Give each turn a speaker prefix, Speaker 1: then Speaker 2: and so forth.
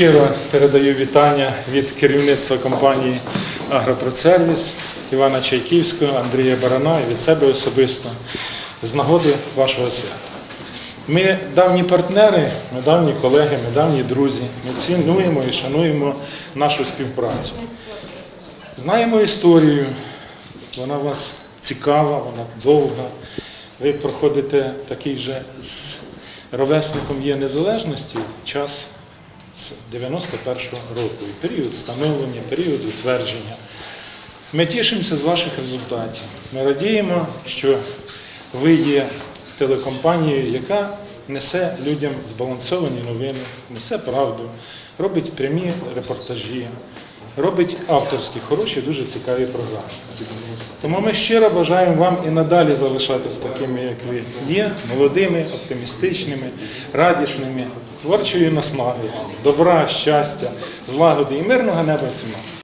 Speaker 1: Щиро передаю вітання від керівництва компанії Агропроцервіс Івана Чайківського, Андрія Барана і від себе особисто з нагоди вашого свята. Ми давні партнери, ми давні колеги, ми давні друзі. Ми цінуємо і шануємо нашу співпрацю. Знаємо історію, вона у вас цікава, вона довга. Ви проходите такий же з ровесником є незалежності час з 91-го року. І період встановлення, період утвердження. Ми тішимося з ваших результатів. Ми радіємо, що ви є телекомпанією, яка несе людям збалансовані новини, несе правду, робить прямі репортажі, робить авторські, хороші, дуже цікаві програми. Тому ми щиро бажаємо вам і надалі залишатись такими, як ви є, молодими, оптимістичними, радісними, творчою наснагою, добра, щастя, злагоди і мирного неба всім. нам.